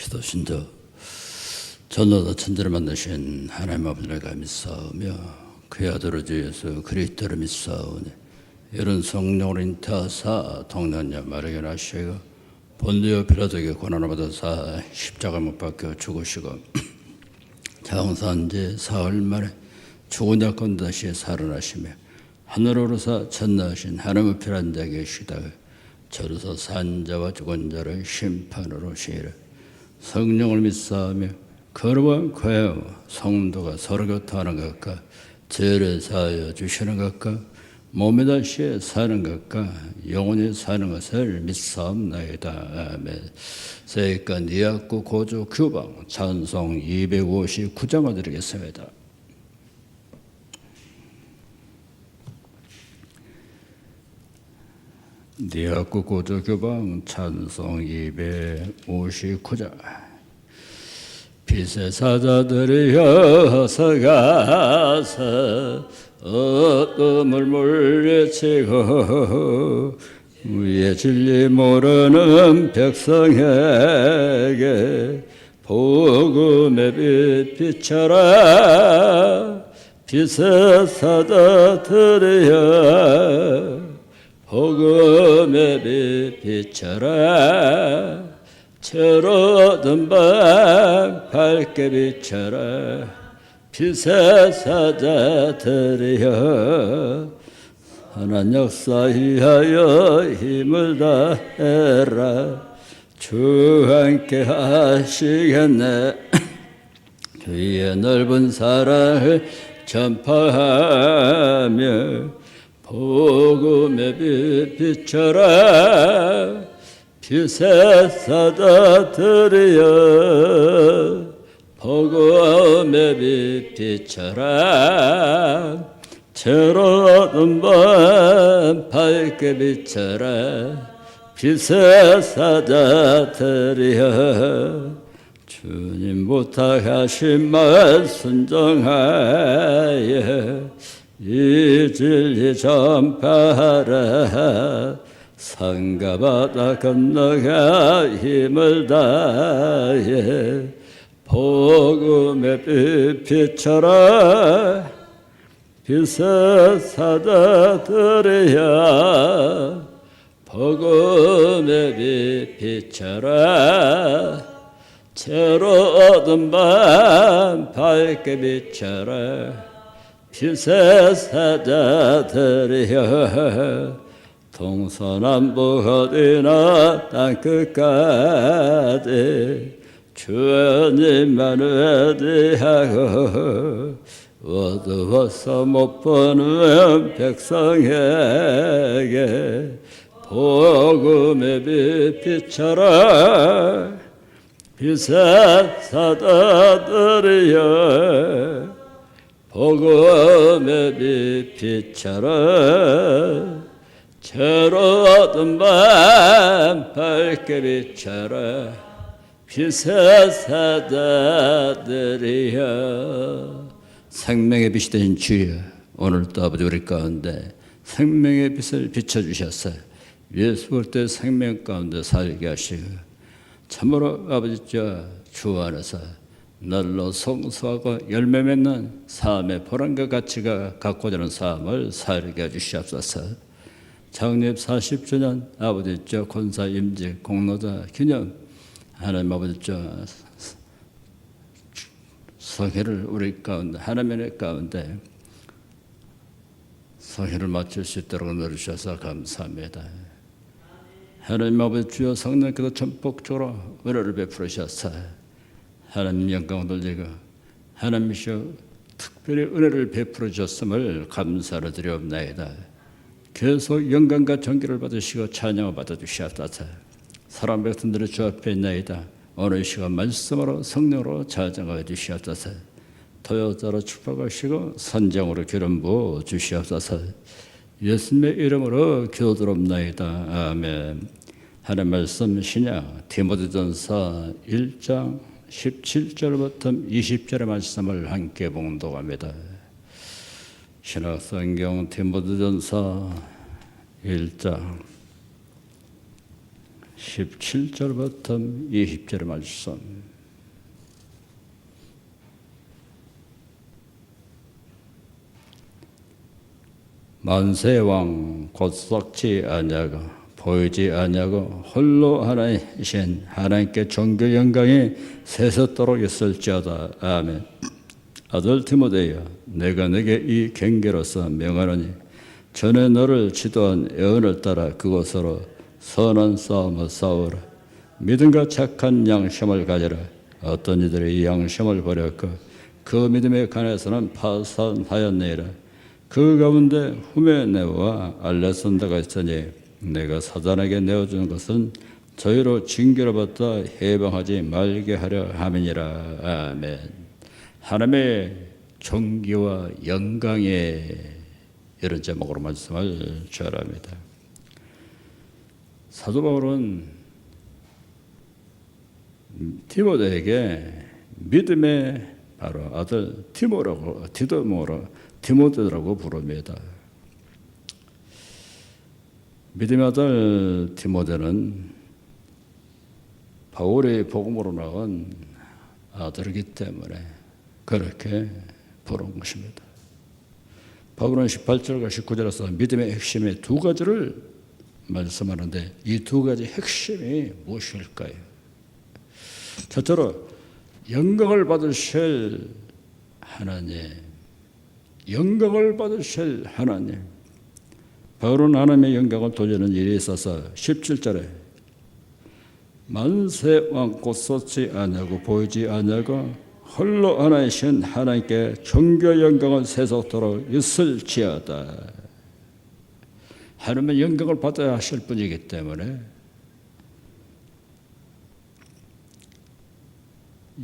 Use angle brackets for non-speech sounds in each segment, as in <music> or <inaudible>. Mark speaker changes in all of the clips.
Speaker 1: 기도신저 전노다 천지를 만드신 하나님 아버지를 감사하며 그의 아들 주 예수 그리스도를 믿사오니 이런 성령을 인타사 동년녀 마르게 하시고 본디오 피라도에게 고난을 받아사 십자가 못 박혀 죽으시고 <clears throat> 장사한 지 사흘 만에 죽은 자 가운데 다시 살아나시며 하늘으로서 전나신 하나님의 필요한 자 계시다가 저로서 산 자와 죽은 자를 심판으로 시이라 성령을 믿사하며 거룩한 거하여 성도가 서로 교통하는 것과 죄를 사하여 주시는 것과 몸에 다시 사는 것과 영원히 사는 것을 믿사옵나이다. 아멘. 세니까 니악구 고조 규방 찬송 259장을 드리겠습니다. 니악구 고조 규방 찬송 259장 빛의 사자들이여 서가서 어둠을 물리치고 위의 진리 모르는 백성에게 복음의 빛 비춰라 빛의 사자들이여 복음의 빛 비춰라. 철어든 밤 밝게 비춰라. 빛의 사자 들이여 하나님 역사하여 힘을 다해라. 주 함께 하시겠네. <clears throat> 주의 넓은 사랑을 전파하며 복음의 빛 비춰라. 빛의 사자들이여 복음의 빛 비춰라. 철어든 밤 밝게 비춰라. 빛의 사자들이여 주님 부탁하신 말 순종하여 이 진리 전파하라. 산과 바다 건너가 힘을 다해. 복음의 빛 비춰라. 빛의 사자들이야 복음의 빛 비춰라. 채로든 밤 밝게 비춰라 빛의 사자들이여 동서남북 어디나 땅끝까지 주님만 외디하고 어두워서 못 보는 백성에게 복음의 빛 비춰라. 빛의 사자들이여 복음의 빛 비춰라 철어든 밤 밝게 빛의 사자들이여. 생명의 빛이 되신 주여 오늘도 아버지 우리 가운데 생명의 빛을 비춰주셨어요 예수 볼때 생명 가운데 살게 하시고 참으로 아버지 주 안에서 날로 성수하고 열매 맺는 삶의 보람과 가치가 갖고 되는 삶을 살게 해주시옵소서. 창립 40주년 아버지 저 권사 임직 공로자 기념 하나님 아버지 저 성회를 우리 가운데 하나님의 가운데 성회를 마칠 수 있도록 누르셔서 감사합니다. 하나님 아버지 주여 성령께서 전폭적으로 은혜를 베풀으셔서 하나님 영광 돌리고 하나님이시여 특별히 은혜를 베풀어 주셨음을 감사를 드리옵나이다. 계속 영광과 존귀를 받으시고 찬양을 받아 주시옵소서. 사람 백성들의 주 앞에 있나이다. 오늘 시간 말씀으로 성령으로 자정하여 주시옵소서. 도요자로 축복하시고 선정으로 기름 부어 주시옵소서. 예수님의 이름으로 기도드립나이다. 아멘. 하나님 말씀 신약 디모데전서 1장 17절부터 20절의 말씀을 함께 봉독합니다. 신학성경 디모데전서 1장 17절부터 20절 말씀. 만세왕 곧 썩지 아니하고 보이지 아니하고 홀로 하나이신 하나님께 종교 영광이 세섰도록 있을지어다. 아멘. 아들 디모데여 내가 내게 이 경계로서 명하노니 전에 너를 지도한 예언을 따라 그곳으로 선한 싸움을 싸우라. 믿음과 착한 양심을 가지라. 어떤 이들이 이 양심을 버렸고 그 믿음에 관해서는 파산하였느니라. 그 가운데 후메네와 알레산더가 있으니 내가 사단에게 내어주는 것은 저희로 받다 해방하지 말게 하려 함이니라. 아멘. 하나님의 존귀와 영광에 이런 제목으로 말씀을 전합니다. 사도 바울은 디모데에게 믿음의 바로 아들 디모라고 디도모라 디모데라고 부릅니다. 믿음의 아들 디모데는 바울의 복음으로 나온 아들이기 때문에 그렇게 부른 것입니다. 바울은 18절과 19절에서 믿음의 핵심의 두 가지를 말씀하는데 이 두 가지 핵심이 무엇일까요? 첫째로 영광을 받으실 하나님, 영광을 받으실 하나님. 바울은 하나님의 영광을 돌리는 일이 있어서 17절에 만세 왕고 쏟지 아니하고 보이지 아니하고 홀로 하나이신 하나님께 종교 영광을 세속도록 있을지어다. 하나님의 영광을 받아야 하실 분이기 때문에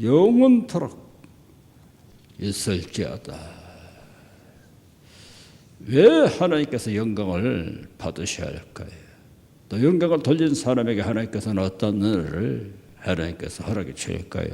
Speaker 1: 영원토록 있을지어다. 왜 하나님께서 영광을 받으셔야 할까요? 또 영광을 돌린 사람에게 하나님께서는 어떤 은혜를 하나님께서 허락해 주실까요?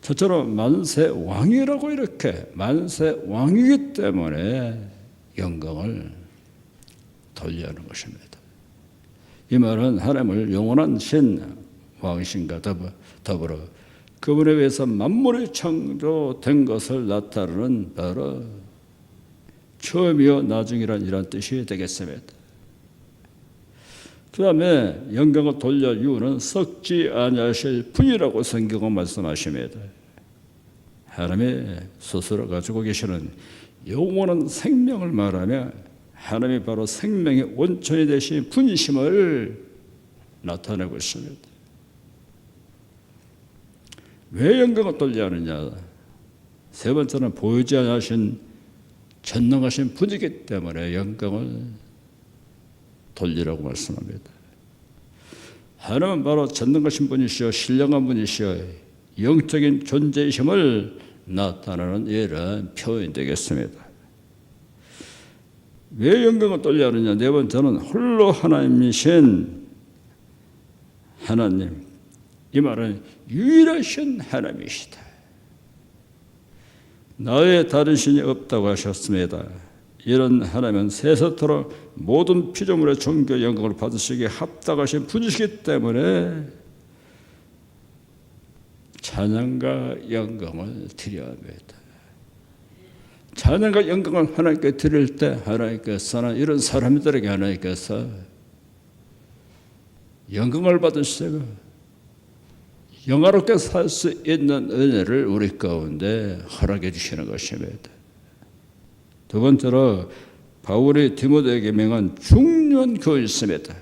Speaker 1: 첫째로 만세 왕이라고 이렇게 만세 왕이기 때문에 영광을 돌려야 하는 것입니다. 이 말은 하나님을 영원한 신 왕이신가 더불어 그분에 의해서 만물이 창조된 것을 나타내는 바로 처음이요 나중이란 이런 뜻이 되겠습니다. 그 다음에 영광을 돌려 이유는 썩지 아니하실 분이라고 성경은 말씀하십니다. 하나님의 스스로 가지고 계시는 영원한 생명을 말하며 하나님이 바로 생명의 원천이 되신 분이심을 나타내고 있습니다. 왜 영광을 돌려 하느냐? 세 번째는 보이지 않으신 전능하신 분이기 때문에 영광을 돌리라고 말씀합니다. 하나님은 바로 전능하신 분이시여 신령한 분이시여 영적인 존재이심을 나타내는 이런 표현이 되겠습니다. 왜 영광을 돌려 하느냐? 네 번째는 홀로 하나님이신 하나님. 이 말은 유일하신 하나님이시다. 나의 다른 신이 없다고 하셨습니다. 이런 하나님은 세세토록 모든 피조물의 종교 영광을 받으시기에 합당하신 분이시기 때문에 찬양과 영광을 드려야 합니다. 찬양과 영광을 하나님께 드릴 때 하나님께서는 이런 사람들에게 하나님께서 영광을 받으시고 영화롭게 살 수 있는 은혜를 우리 가운데 허락해 주시는 것입니다. 두 번째로 바울이 디모데에게 명한 중년 교훈이 있습니다.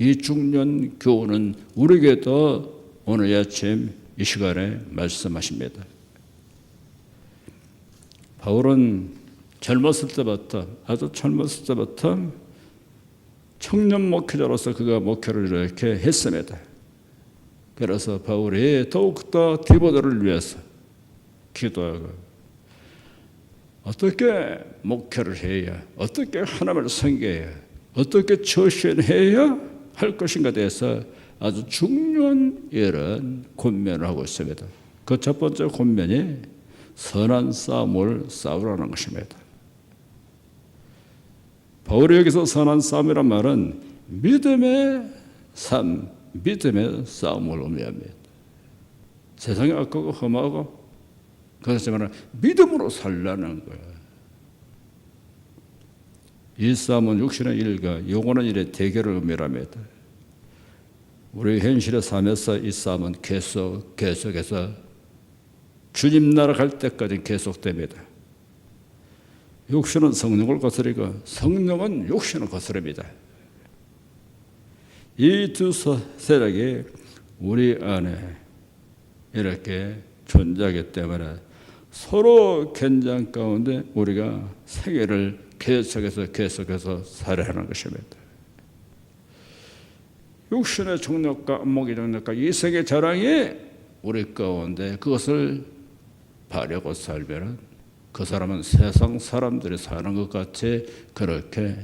Speaker 1: 이 중년 교훈은 우리에게도 오늘 아침 이 시간에 말씀하십니다. 바울은 젊었을 때부터 아주 젊었을 때부터 청년 목회자로서 그가 목회를 이렇게 했습니다. 그래서 바울이 더욱더 디모데를 위해서 기도하고 어떻게 목회를 해야 어떻게 하나님을 섬겨야 어떻게 처신해야 할 것인가 대해서 아주 중요한 이런 권면을 하고 있습니다. 그 첫 번째 권면이 선한 싸움을 싸우라는 것입니다. 바울이 여기서 선한 싸움이란 말은 믿음의 삶, 믿음의 싸움을 의미합니다. 세상이 악하고 험하고 그렇지만 믿음으로 살라는 거야. 이 싸움은 육신의 일과 영혼의 일의 대결을 의미합니다. 우리 현실의 삶에서 이 싸움은 계속 계속해서 주님 나라 갈 때까지 계속됩니다. 육신은 성령을 거스리고 성령은 육신을 거스릅니다. 이 두 세력이 우리 안에 이렇게 존재하기 때문에 서로 견장 가운데 우리가 세계를 계속해서 계속해서 살아야 하는 것입니다. 육신의 정력과 안목의 정력과 이 세계 자랑이 우리 가운데 그것을 바려고 살면은 그 사람은 세상 사람들이 사는 것 같이 그렇게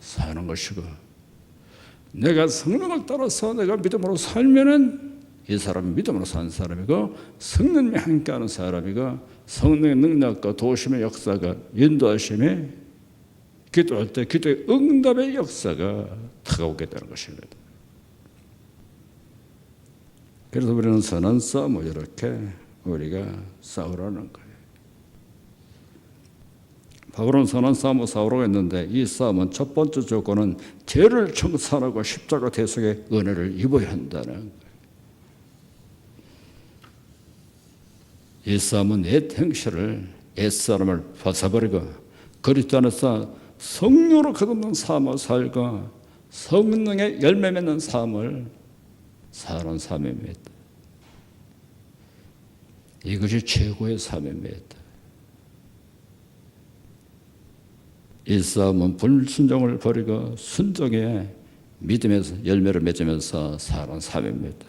Speaker 1: 사는 것이고 내가 성령을 따라서 내가 믿음으로 살면은 이 사람은 믿음으로 사는 사람이고 성령이 함께하는 사람이고 성령의 능력과 도심의 역사가 인도하심이 기도할 때 기도의 응답의 역사가 다가오게 되는 것입니다. 그래서 우리는 선한 싸움을 이렇게 우리가 싸우라는 거예요. 바울은 선한 싸움을 싸우라고 했는데 이 싸움은 첫 번째 조건은 죄를 청산하고 십자가 대속의 은혜를 입어야 한다는 거예요. 이 싸움은 옛 행실을 옛 사람을 벗어버리고 그리스도 안에서 성령으로 거듭난 삶을 살고 성령의 열매 맺는 삶을 사는 삶입니다. 이것이 최고의 삶입니다. 이 싸움은 불순종을 버리고 순종의 믿음에서 열매를 맺으면서 사는 삶입니다.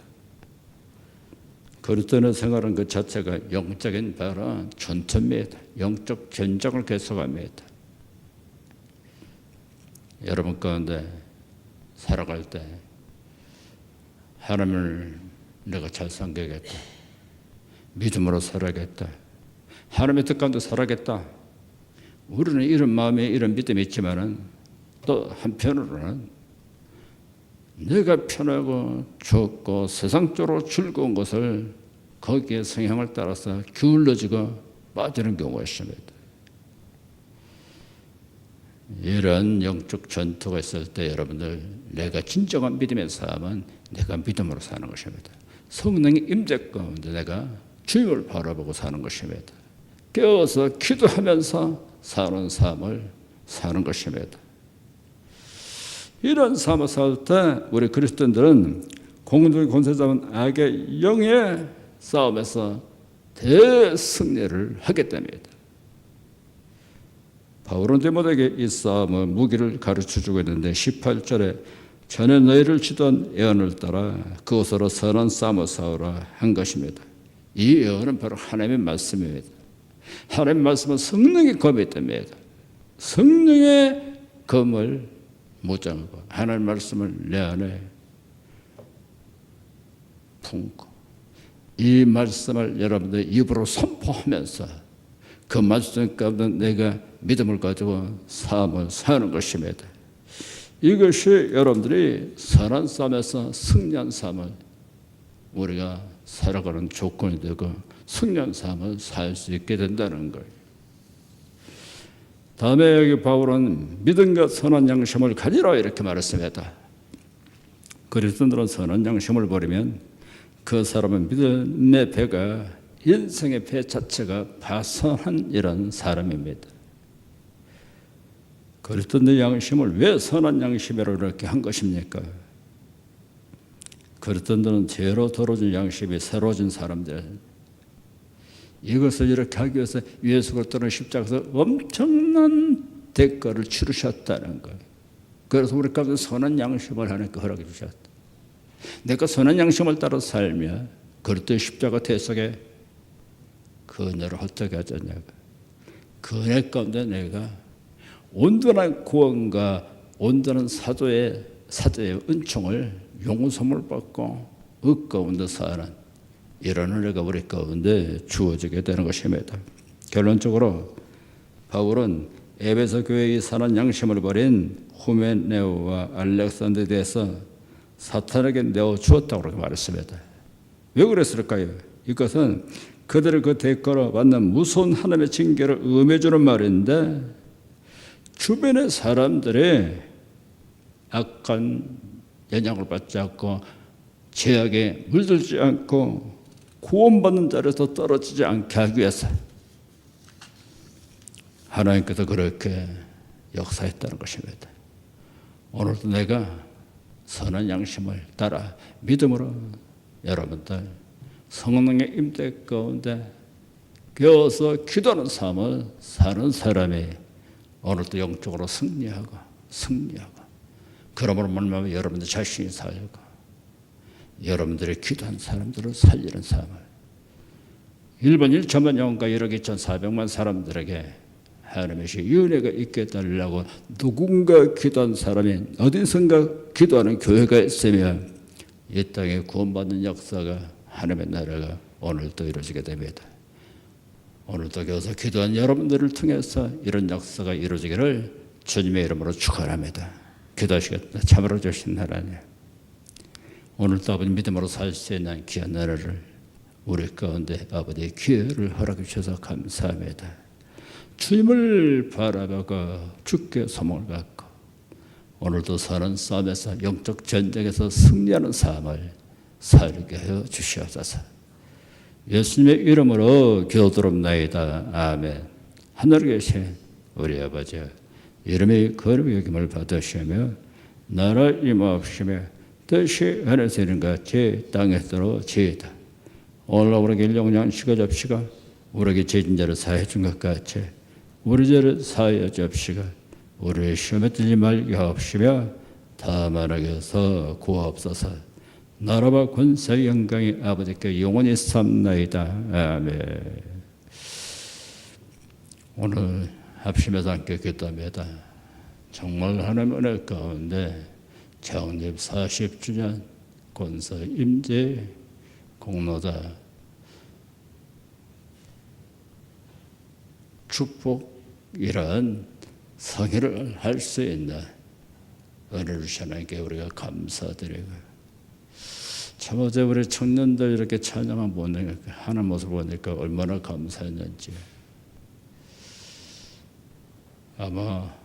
Speaker 1: 그리스도의 생활은 그 자체가 영적인 바로 전투입니다. 영적 전쟁을 계속합니다. 여러분 가운데 살아갈 때 하나님을 내가 잘 섬기겠다. 믿음으로 살아야겠다. 하나님의 뜻 가운데 살아야겠다. 우리는 이런 마음에 이런 믿음이 있지만은 또 한편으로는 내가 편하고 좋고 세상적으로 즐거운 것을 거기에 성향을 따라서 기울어지고 빠지는 경우가 있습니다. 이런 영적 전투가 있을 때 여러분들 내가 진정한 믿음의 삶은 내가 믿음으로 사는 것입니다. 성령의 임재 가운데 내가 주님을 바라보고 사는 것입니다. 깨어서 기도하면서 사는 삶을 사는 것입니다. 이런 삶을 살때 우리 그리스도인들은 공중의 권세 잡은 악의 영의 싸움에서 대승리를 하게 됩니다. 바울은 디모데에게 이 싸움의 무기를 가르쳐 주고 있는데 18절에 전에 너희를 지던 예언을 따라 그것으로 선한 싸움을 싸우라 한 것입니다. 이 예언은 바로 하나님의 말씀입니다. 하나님의 말씀은 성령의 검이 됩니다. 성령의 검을 무장하고 하나님의 말씀을 내 안에 품고 이 말씀을 여러분들 입으로 선포하면서 그 말씀 가운데 내가 믿음을 가지고 삶을 사는 것입니다. 이것이 여러분들이 선한 삶에서 승리한 삶을 우리가 살아가는 조건이 되고 승리한 삶을 살수 있게 된다는 거예요. 다음에 여기 바울은 믿음과 선한 양심을 가지라 이렇게 말했습니다. 그리스도인들은 선한 양심을 버리면 그 사람은 믿음의 배가 인생의 배 자체가 파선한 이런 사람입니다. 그리스도의 양심을 왜 선한 양심이라고 이렇게 한 것입니까? 그리스도들은 죄로 더러진 양심이 새로워진 사람들. 이것을 이렇게 하기 위해서 예수 그리스도는 십자가에서 엄청난 대가를 치르셨다는 거예요. 그래서 우리 가운데 선한 양심을 하나님께 허락해 주셨다. 내가 선한 양심을 따라 살며 그리스도의 십자가 대속에 그 은혜를 어떻게 하자냐고. 그 은혜 가운데 내가 온전한 구원과 온전한 사도의 사도의 은총을 용서물 받고 그 가운데 사는 은혜가 우리 가운데 주어지게 되는 것입니다. 결론적으로 바울은 에베소 교회의 선한 양심을 버린 후메네오와 알렉산드에 대해서 사탄에게 내어 주었다고 그렇게 말했습니다. 왜 그랬을까요? 이것은 그들을 그 대가로 받는 무서운 하나님의 징계를 음해주는 말인데 주변의 사람들이 악한 영향을 받지 않고 죄악에 물들지 않고 구원받는 자리에서 떨어지지 않게 하기 위해서 하나님께서 그렇게 역사했다는 것입니다. 오늘도 내가 선한 양심을 따라 믿음으로 여러분들 성령의 임대 가운데 겨워서 기도하는 삶을 사는 사람이 오늘도 영적으로 승리하고 승리하고 그러므로 말미암아 여러분들 자신이 살고 여러분들이 기도한 사람들을 살리는 삶을 1번 1천만 영혼과 1억 2천4백만 사람들에게 하나님의 은혜가 있게 달라고 누군가 기도한 사람이 어디선가 기도하는 교회가 있으면 이 땅에 구원받는 역사가 하나님의 나라가 오늘도 이루어지게 됩니다. 오늘도 교서 기도한 여러분들을 통해서 이런 역사가 이루어지기를 주님의 이름으로 축원합니다. 기도하시겠다. 참으로 주신 하나님. 오늘도 아버지 믿음으로 살 수 있는 귀한 나라를 우리 가운데 아버지의 기회를 허락해 주셔서 감사합니다. 주님을 바라보고 주께 소망을 갖고 오늘도 사는 싸움에서 영적 전쟁에서 승리하는 삶을 살게 하여 주시옵소서. 예수님의 이름으로 기도드립나이다. 아멘. 하늘에 계신 우리 아버지 이름의 거룩 여김을 받으시며 나라 임하옵시며 뜻이 하늘에서 이룬 같이 땅에서로 지이다. 오늘 우리에게 일용 양식을 잡시가 우리에게 죄진 자를 사해 준 것 같이 우리 죄를 사하여 잡시가 우리의 시험에 들지 말게 하옵시며 다만 하게서 구하옵소서. 나라와 권세 영광이 아버지께 영원히 삼나이다. 아멘. 오늘 합심해서 함께 기도합니다. 정말 하나님 은혜 가운데 창립 40주년 권서 임재 공로자 축복이란 성의를 할 수 있는 은혜를 주시나님께 우리가 감사드리고. 참 어제 우리 청년들 이렇게 찬양한 보니까 하는 모습 보니까 얼마나 감사했는지. 아마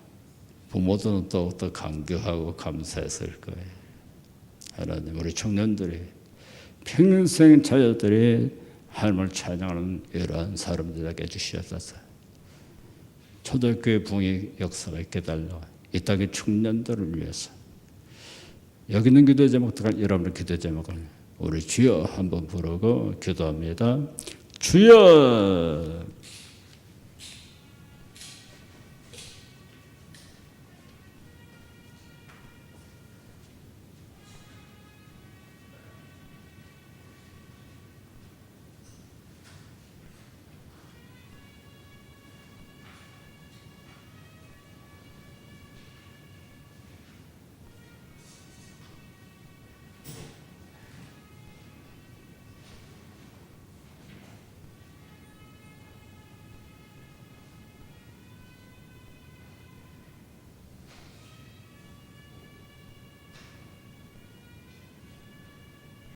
Speaker 1: 부모들은 더욱더 감격하고 감사했을 거예요. 하나님 우리 청년들이 평생 자녀들이 하나님을 찬양하는 이러한 사람들에게 주시옵소서. 초대교회 붕의 역사가 있게 달라 이 땅의 청년들을 위해서 여기 있는 기도 제목 들어간 여러분의 기도 제목을 우리 주여 한번 부르고 기도합니다. 주여